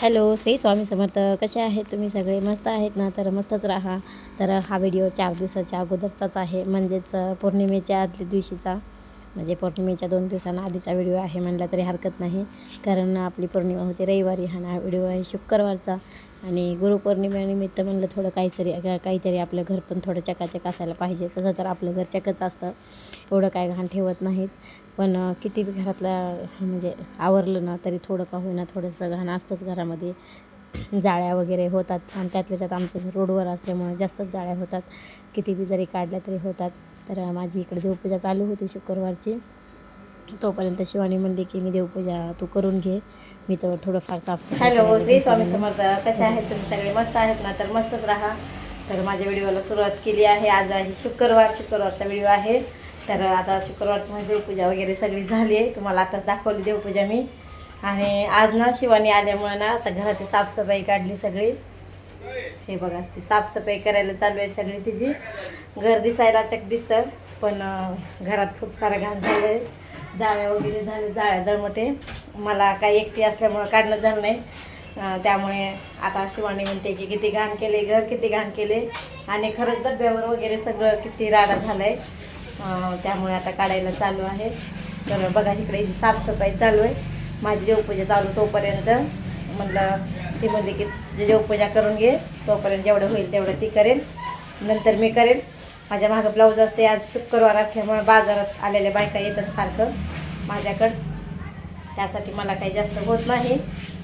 Hello Shri Swami Samarth. कसे आहेत तुम्ही सगळे? मस्त आहेत ना? तर मस्तच राहा. तर हा व्हिडिओ चार दिवसाच्या अगोदरचाच आहे. म्हणजेच पौर्णिमेच्या आदल्या दिवशीचा. म्हणजे पौर्णिमेच्या दोन दिवसांना आधीचा व्हिडिओ आहे म्हणला तरी हरकत नाही. कारण आपली पौर्णिमा होती रविवारी हा ना व्हिडिओ आहे शुक्रवारचा. आणि गुरुपौर्णिमेनिमित्त म्हणलं थोडं काहीतरी काहीतरी आपलं घर पण थोडं चकाचक असायला पाहिजे. तसं तर आपलं घर चकच असतं. एवढं काय घाण ठेवत नाहीत. पण किती घरातलं म्हणजे आवरलं ना तरी थोडं का होईना थोडंसं घाण असतंच घरामध्ये. जाळ्या वगैरे होतात आणि त्यातल्या त्यात आमचं घर रोडवर असल्यामुळे जास्तच जाळ्या होतात. किती बी जरी काढल्या तरी होतात. तर माझी इकडे देवपूजा चालू होती शुक्रवारची. तोपर्यंत शिवानी म्हणली की मी देवपूजा तू करून घे. मी तर थोडंफार साफसफाई हॅलो श्री स्वामी. समर्थ कसे आहेत तुम्ही? सगळे मस्त आहेत ना? तर मस्तच राहा. तर माझ्या व्हिडिओला सुरुवात केली आहे. आज आहे शुक्रवार. शुक्रवारचा व्हिडिओ आहे. तर आता शुक्रवारची माझी देवपूजा वगैरे सगळी झाली आहे. तुम्हाला आताच दाखवली देवपूजा मी. आणि आज ना शिवानी आल्यामुळं ना आता घराची साफसफाई काढली सगळी. हे बघा ती साफसफाई करायला चालू आहे सगळी तिची. घर दिसायला चक दिसतं पण घरात खूप सारा घाण झालं आहे जाळ्या वगैरे झाले जाळ्या जळमटे. मला काही एकटी असल्यामुळं काढणं झालं नाही. त्यामुळे आता शिवानी म्हणते की किती घाण केले घर किती घाण केले आणि खरंच डब्यावर वगैरे सगळं किती राडा झाला आहे त्यामुळे आता काढायला चालू आहे. तर बघा इकडे साफसफाई चालू आहे. माझी देवपूजा चालू तोपर्यंत म्हणलं ती म्हणली की तुझी देवपूजा करून घे तोपर्यंत जेवढं होईल तेवढं ती करेन. नंतर मी करेन. माझ्या मागं ब्लाऊज असते आज शुक्रवार असल्यामुळे बाजारात आलेल्या बायका येतात सारखं माझ्याकडं. त्यासाठी मला काही जास्त होत नाही.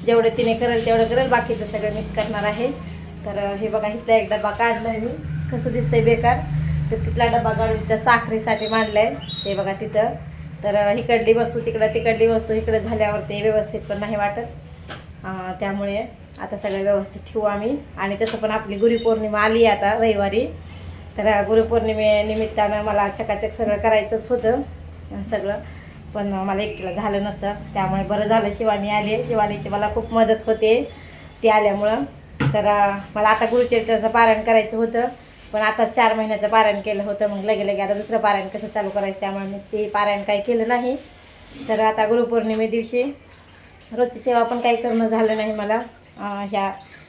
जेवढं तिने करेल तेवढं करेल बाकीचं सगळं मीच करणार आहे. तर हे बघा इथला एक डबा काढला आहे मी. कसं दिसतंय बेकार. तर तिथला डबा काढून तिथं साखरेसाठी मांडला आहे हे बघा तिथं. तर इकडली वस्तू तिकडं तिकडली वस्तू इकडं झाल्यावर ते व्यवस्थित पण नाही वाटत. त्यामुळे आता सगळं व्यवस्थित ठेवू आम्ही. आणि तसं पण आपली गुरुपौर्णिमा आली आहे आता रविवारी. तर गुरुपौर्णिमेनिमित्तानं मला चकाचक सगळं करायचंच होतं सगळं. पण मला एकटीला झालं नसतं. त्यामुळे बरं झालं शिवानी आली. शिवानीची मला खूप मदत होते. ती आल्यामुळं. तर मला आता गुरुचरित्राचं पारायण करायचं होतं. पण आता चार महिन्याचं पारायण केलं होतं मग लगे लगे आता दुसरं पारायण कसं चालू करायचं त्यामुळे मी ते पारायण काही केलं नाही. तर आता गुरुपौर्णिमे दिवशी रोजची सेवा पण काही करणं झालं नाही मला. ह्या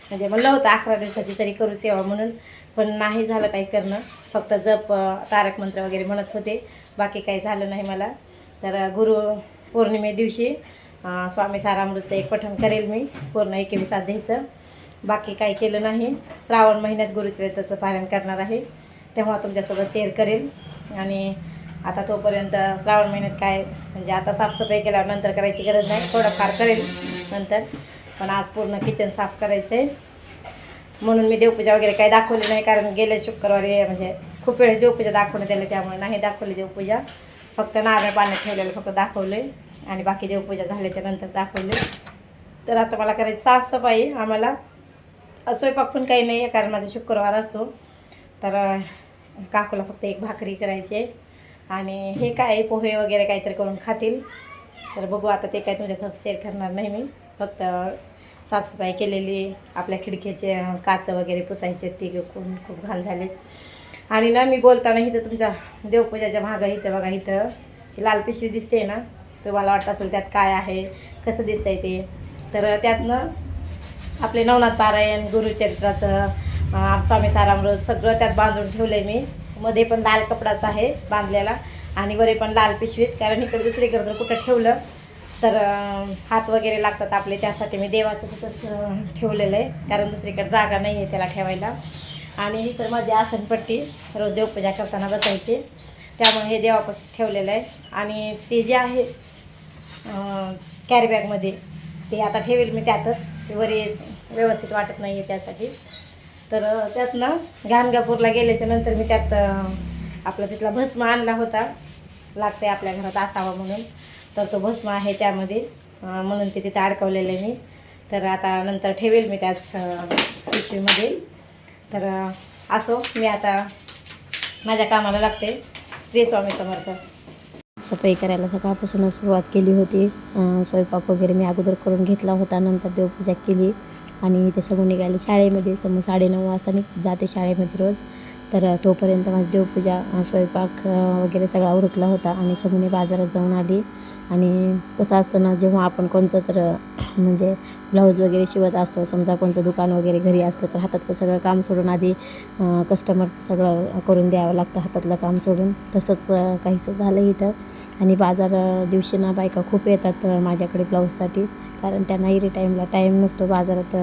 म्हणजे म्हणलं होतं अकरा दिवसाची तरी करू सेवा म्हणून पण नाही झालं काही करणं. फक्त जप तारक मंत्र वगैरे म्हणत होते. बाकी काही झालं नाही मला. तर गुरु पौर्णिमे दिवशी स्वामी सारामृतचं एक पठण करेल मी पूर्ण एकवीस द्यायचं. बाकी काही केलं नाही. श्रावण महिन्यात गुरुचरित्राचं पालन करणार आहे. तेव्हा तुमच्यासोबत शेअर करेल आणि आता तोपर्यंत श्रावण महिन्यात काय म्हणजे आता साफसफाई केल्यावर नंतर करायची गरज नाही. थोडंफार करेल नंतर. पण आज पूर्ण किचन साफ करायचं आहे म्हणून मी देवपूजा वगैरे काही दाखवली नाही कारण गेल्या शुक्रवारी म्हणजे खूप वेळेस देवपूजा दाखवण्यात आली त्यामुळे नाही दाखवली देवपूजा. फक्त नारळ पाण्यात ठेवलेलं फक्त दाखवले आणि बाकी देवपूजा झाल्याच्यानंतर दाखवले तर आता मला करायची साफसफाई आम्हाला. स्वयंपाक पण काही नाही आहे कारण माझा शुक्रवार असतो. तर काकूला फक्त एक भाकरी करायची आहे. आणि हे काय पोहे वगैरे काहीतरी करून खातील. तर बघू आता ते काय तुमच्यासोबत शेअर करणार नाही मी. फक्त साफसफाई केलेली आपल्या खिडकीचे काच वगैरे पुसायचे ते कोण खूप घाण झाले आणि ना मी बोलताना इथं तुमच्या देवपूजाच्या भागा इथं बघा इथं लाल पिशवी दिसते ना तुम्हाला वाटत असेल त्यात काय आहे कसं दिसतंय ते. तर त्यातनं आपले नवनाथ पारायण गुरुचरित्राचं स्वामी सारामृत सगळं त्यात बांधून ठेवलं आहे मी. मध्ये पण लाल कपडाचा आहे बांधलेला आणि वरे पण लाल पिशवीत कारण इकडे दुसरीकडे जर कुठं ठेवलं तर हात वगैरे लागतात आपले त्यासाठी मी देवाचं तिथंच ठेवलेलं आहे कारण दुसरीकडे जागा नाही आहे त्याला ठेवायला. आणि तर माझी आसनपट्टी रोज देवपूजा करताना बसायची. त्यामुळे हे देवापासून ठेवलेलं आहे. आणि ते जे आहे कॅरीबॅगमध्ये ते आता ठेवेल मी त्यातच. ते वरी व्यवस्थित वाटत नाही आहे त्यासाठी. तर त्यातनं त्यात ना गेल्याच्यानंतर मी त्यात आपला तिथला भस्म आणला होता. लागते आपल्या घरात असावा म्हणून. तर तो भस्म आहे त्यामध्ये. म्हणून ते तिथे अडकवलेलं आहे मी. तर आता नंतर ठेवेल मी त्याच पिशवीमध्ये. तर असो मी आता माझ्या कामाला लागते. श्री स्वामी समर्थ. सफाई करायला सकाळपासूनच सुरुवात केली होती. स्वयंपाक वगैरे मी अगोदर करून घेतला होता नंतर देवपूजा केली आणि ते सगळं निघाले शाळेमध्ये. समोर साडेनऊ वाजता मी जाते शाळेमध्ये रोज. तर तोपर्यंत माझी देवपूजा स्वयंपाक वगैरे सगळा उरकला होता आणि सगळी बाजारात जाऊन आली. आणि कसं असतं ना जेव्हा आपण कोणचं तर म्हणजे ब्लाऊज वगैरे शिवत असतो समजा कोणचं दुकान वगैरे घरी असलं तर हातातलं सगळं काम सोडून आधी कस्टमरचं सगळं करून द्यावं लागतं हातातलं काम सोडून. तसंच काहीसं झालं इथं. आणि बाजार दिवशी ना बायका खूप येतात माझ्याकडे ब्लाऊजसाठी. कारण त्यांना इरे टाईमला टाईम नसतो बाजारात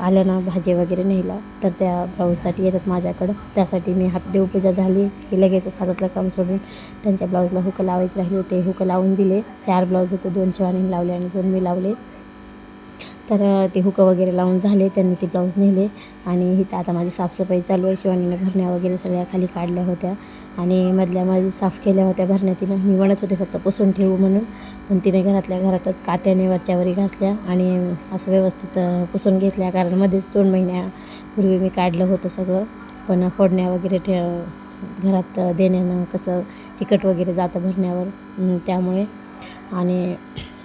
आल्या आलं ना भाजी वगैरे न्यायला तर त्या ब्लाऊजसाठी येतात माझ्याकडं. त्यासाठी मी हात देवपूजा झाली की लगेचच हातातलं काम सोडून त्यांच्या ब्लाऊजला हुकं लावायचं राहिले. होते हुकं लावून दिले. चार ब्लाऊज होते दोन शिवानी लावले आणि दोन मी लावले. तर ते हुकं वगैरे लावून झाले त्यांनी ते ब्लाऊज नेले आणि इथं आता माझी साफसफाई चालू आहे. शिवानीनं भरण्या वगैरे सगळ्या खाली काढल्या होत्या आणि मधल्या माझी साफ केल्या होत्या. भरण्या तिनं मी म्हणत होते फक्त पुसून ठेवू म्हणून पण तिने घरातल्या घरातच कात्याने वरच्यावरी घासल्या आणि असं व्यवस्थित पुसून घेतल्या. कारण मध्येच दोन महिन्यापूर्वी मी काढलं होतं सगळं पण फोडण्या वगैरे ठे घरात देण्यानं कसं चिकट वगैरे जातं भरण्यावर त्यामुळे आणि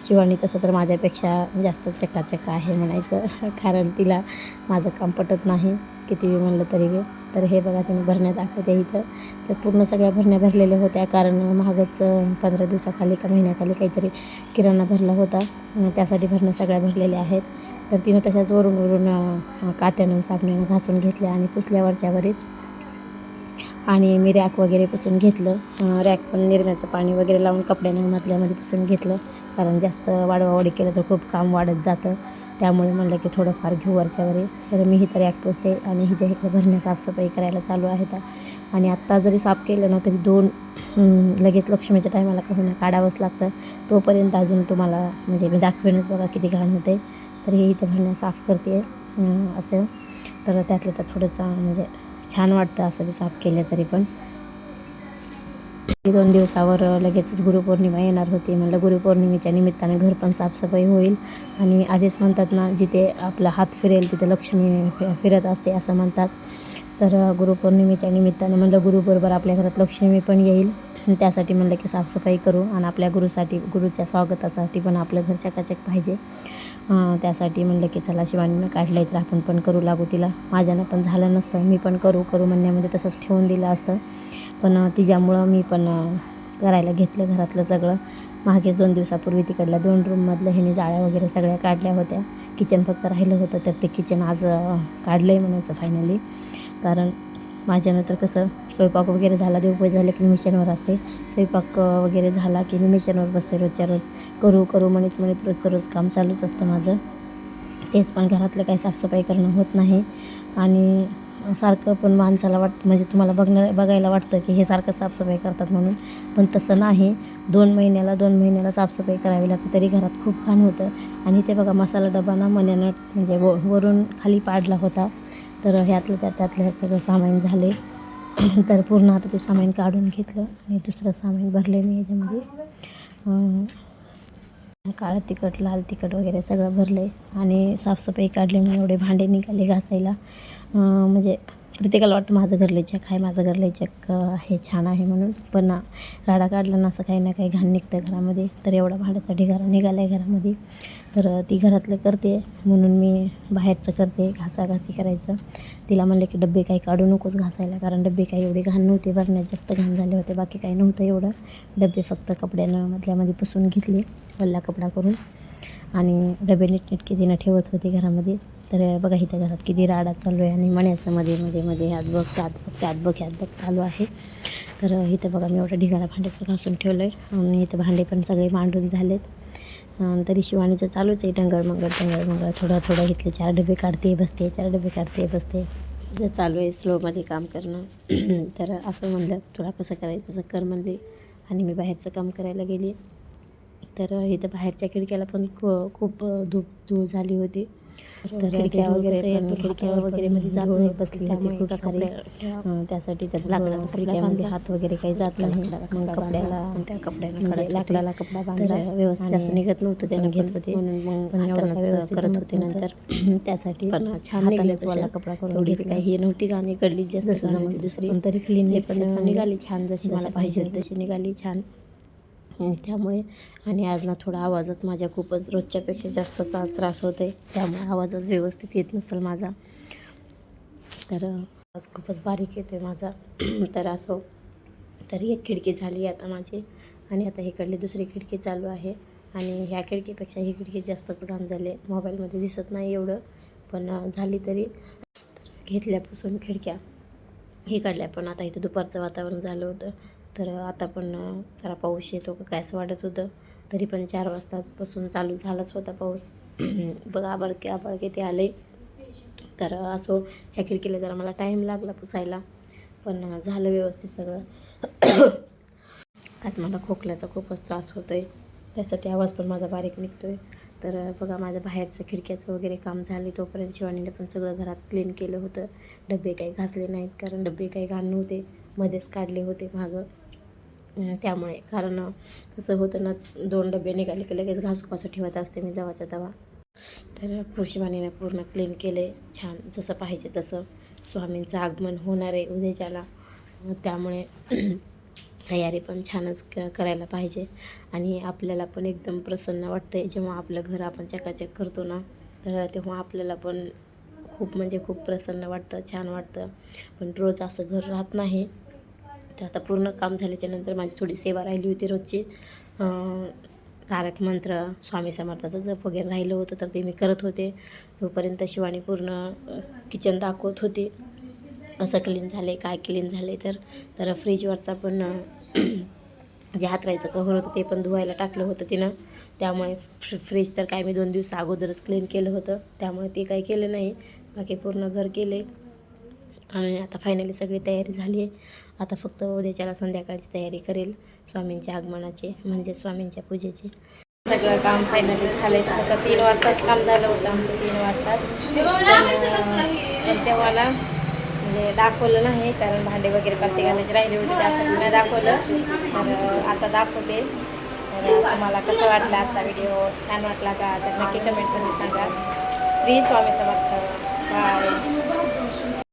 शिवानी तसं तर माझ्यापेक्षा जास्त चक्काचक्का आहे म्हणायचं. कारण तिला माझं काम पटत नाही. किती वेळ म्हणलं तरी बी तर हे बघा तिने भरण्या दाखवते इथं. तर पूर्ण सगळ्या भरण्या भरलेल्या होत्या. कारण महागच पंधरा दिवसाखाली का महिन्याखाली काहीतरी किराणा भरला होता. त्यासाठी भरण्या सगळ्या भरलेल्या आहेत. तर तिनं तशाच वरून वरून कात्यानं साबणीनं घासून घेतल्या आणि पुसल्यावरच्यावरच आणि मी रॅक वगैरे पुसून घेतलं. रॅक पण निरम्याचं पाणी वगैरे लावून कपड्यानं मातल्यामध्ये पुसून घेतलं. कारण जास्त वाढवावाडी केलं तर खूप काम वाढत जातं. त्यामुळे म्हणलं की थोडंफार घेऊ वरच्यावरी तर मी इथं रॅक पुसते आणि हिच्या इकडे भरण्या साफसफाई करायला चालू आहेत. आणि आत्ता जरी साफ केलं ना तरी दोन लगेच लक्ष्मीच्या टायमाला काही ना काढावंच लागतं. तोपर्यंत अजून तुम्हाला म्हणजे मी दाखवेनच बघा किती घाण होते. तर हे इथं भरण्या साफ करते असं. तर त्यातलं तर थोडंसं म्हणजे छान वाटतं असं बी साफ केलं तरी पण. दोन दिवसावर लगेचच गुरुपौर्णिमा येणार होती. म्हणलं गुरुपौर्णिमेच्या निमित्तानं घर पण साफसफाई होईल. आणि आधीच म्हणतात ना जिथे आपला हात फिरेल तिथे लक्ष्मी फिरत असते असं म्हणतात. तर गुरुपौर्णिमेच्या निमित्तानं म्हणलं गुरुबरोबर आपल्या घरात लक्ष्मी पण येईल. त्यासाठी म्हणलं की साफसफाई करू आणि आपल्या गुरुसाठी गुरुच्या स्वागतासाठी पण आपलं घर चकाचक पाहिजे. त्यासाठी म्हणलं की चला शिवानीनं काढलं आहे तर आपण पण करू लागू तिला. माझ्यानं पण झालं नसतं मी पण करू करू म्हणण्यामध्ये तसंच ठेवून दिलं असतं. पण तिच्यामुळं मी पण करायला घेतलं घरातलं सगळं. मागेच दोन दिवसापूर्वी तिकडल्या दोन रूममधलं ह्याने जाळ्या वगैरे सगळ्या काढल्या होत्या. किचन फक्त राहिलं होतं तर ते किचन आज काढलं आहे म्हणायचं फायनली कारण माझ्यानंतर कसं स्वयंपाक वगैरे झाला देवपूजा झाले की मी मिशनवर असते. स्वयंपाक वगैरे झाला की मी मिशनवर बसते रोजच्या रोज. करू करू म्हणत म्हणत रोजचं रोज काम चालूच असतं माझं. तेच पण घरातलं काही साफसफाई करणं होत नाही. आणि सारखं पण माणसाला वाटतं म्हणजे तुम्हाला बघण्या बघायला वाटतं की हे सारखं साफसफाई करतात म्हणून. पण तसं नाही. दोन महिन्याला दोन महिन्याला साफसफाई करावी लागते तरी घरात खूप घाण होतं. आणि ते बघा मसाला डबा ना मण्यानं म्हणजे व वरून खाली पाडला होता. तर ह्यातलं त्या त्यातलं ह्यात सगळं सामान झाले. तर पूर्ण आता ते सामान काढून घेतलं आणि दुसरं सामान भरले मी याच्यामध्ये. काळं तिखट लाल तिखट वगैरे सगळं भरले आणि साफसफाई काढली मी एवढे भांडे निघाले घासायला. म्हणजे प्रत्येकाला वाटतं माझं घरले चक आहे माझं घरले चक आहे छान आहे म्हणून. पण राडा काढला ना असं काही ना काही घाण निघतं घरामध्ये. तर एवढा भांड्याचा ढिगारा निघाला आहे घरामध्ये. तर ती घरातलं करते. म्हणून मी बाहेरचं करते घासाघासी करायचं. तिला म्हणले की डब्बे काही काढू नकोस घासायला कारण डब्बे काही एवढे घाण नव्हते भरण्यात जास्त घाण झाले होते बाकी काही नव्हतं एवढं. डब्बे फक्त कपड्यानं मधल्यामध्ये पुसून घेतले वल्ला कपडा करून. आणि डबे नीटनेटके तिनं ठेवत होते घरामध्ये. तर बघा इथं घरात किती राडा चालू आहे आणि मण्याचं मध्ये मध्ये मध्ये ह्यात बघ त्यात बघ त्यात बघ ह्यात बघ चालू आहे. तर इथं बघा मी एवढं ढिगारा भांड्याचं घासून ठेवलं आहे आणि इथं भांडे पण सगळे मांडून झालेत. तरी शिवानीचं चालूच आहे टंगळ मंगळ टंगळ मंगळ. थोडा थोडा घेतले चार डबे काढते बसते चार डबे काढते बसते. असं चालू आहे स्लोमध्ये काम करणं. तर असं म्हणलं तुला कसं करायचं? तसं कर म्हणले. आणि मी बाहेरचं काम करायला गेली. तर इथं बाहेरच्या खिडक्याला पण खूप धूप धूळ झाली होती. तर खिडक्या वगैरे पण खिडक्या वगैरे मध्ये जात नाही बसली होती खूप सारे. त्यासाठी तर लाकडाला खिडक्यामध्ये हात वगैरे काही जात नाही. मग कपड्याला त्या कपड्यानं म्हणजे लाकडाला कपडा बांधला. व्यवस्थित असं निघत नव्हतं त्यानं घेत होते. म्हणून मग करत होते नंतर. त्यासाठी पण छान निघाले. कपडा करून घेतला. काही हे नव्हती गाणी कडली जास्त होती दुसरी. पण तरी क्लीन हे पण निघाली छान जशी मला पाहिजे पाहिजे तशी निघाली छान. त्यामुळे. आणि आज ना थोडा आवाजात माझ्या खूपच रोजच्यापेक्षा जास्तच आज त्रास होत आहे त्यामुळे आवाजच व्यवस्थित येत नसेल माझा. तर आवाज खूपच बारीक येतो आहे माझा. तर असो. तर एक खिडकी झाली आता माझी. आणि आता इकडली दुसरी खिडकी चालू आहे. आणि ह्या खिडकीपेक्षा ही खिडकी जास्तच घाण झाली आहे. मोबाईलमध्ये दिसत नाही एवढं. पण झाली तरी. तर घेतल्यापासून खिडक्या. हे काढल्या पण आता इथं दुपारचं वातावरण झालं होतं. तर आता पण जरा पाऊस येतो का कायच वाटत होतं. तरी पण चार वाजताचपासून चालू झालाच होता पाऊस. बघा आबळके आबळके ते आले. तर असो ह्या खिडकीला जरा मला टाईम लागला पुसायला. पण झालं व्यवस्थित सगळं. आज मला खोकल्याचा खूपच त्रास होतो आहे त्यासाठी आवाज पण माझा बारीक निघतो आहे तर बघा माझ्या बाहेरचं खिडक्याचं वगैरे काम झाले तोपर्यंत शिवानीने पण सगळं घरात क्लीन केलं होतं. डबे काही घासले नाहीत कारण डबे काही घाण नव्हते. मध्येच काढले होते मागं. त्यामुळे. कारण कसं होतं ना दोन डबे निघाले की लगेच घासू ठेवत असते मी जवाचा तवा. तर कृषीवाणीने पूर्ण क्लीन केले छान जसं पाहिजे तसं. स्वामींचं आगमन होणार आहे उद्याच्याला. त्यामुळे तयारी पण छानच क करायला पाहिजे. आणि आपल्याला पण एकदम प्रसन्न वाटतं आहे जेव्हा आपलं घर आपण चकाचक करतो ना तर तेव्हा आपल्याला पण खूप म्हणजे खूप प्रसन्न वाटतं छान वाटतं. पण रोज असं घर राहत नाही. तर आता पूर्ण काम झाल्याच्यानंतर माझी थोडी सेवा राहिली होती रोजची. तारक मंत्र स्वामी समर्थाचं जप वगैरे राहिलं होतं तर ते मी करत होते. तोपर्यंत शिवानी पूर्ण किचन दाखवत होती कसं क्लीन झालं आहे काय क्लीन झालं तर तर फ्रीजवरचा पण जे हातरायचं कव्हर होतं ते पण धुवायला टाकलं होतं तिनं. त्यामुळे फ्रीज तर काय मी दोन दिवस अगोदरच क्लीन केलं होतं. त्यामुळे ते काही केलं नाही. बाकी पूर्ण घर केले आणि आता फायनली सगळी तयारी झाली आहे. आता फक्त उद्याच्याला संध्याकाळची तयारी करेल स्वामींच्या आगमनाची म्हणजे स्वामींच्या पूजेची. सगळं काम फायनली झालं आहे तसं तर तीन वाजताच काम झालं होतं आमचं तीन वाजताच. तेव्हाला म्हणजे दाखवलं नाही कारण भांडे वगैरे प्रत्येक घालायचे राहिले होते त्यासाठी मी दाखवलं. तर आता दाखवते. तर तुम्हाला कसं वाटलं आजचा व्हिडिओ छान वाटला का? तर नक्की कमेंटमध्ये सांगा. श्री स्वामी समर्थ. बाय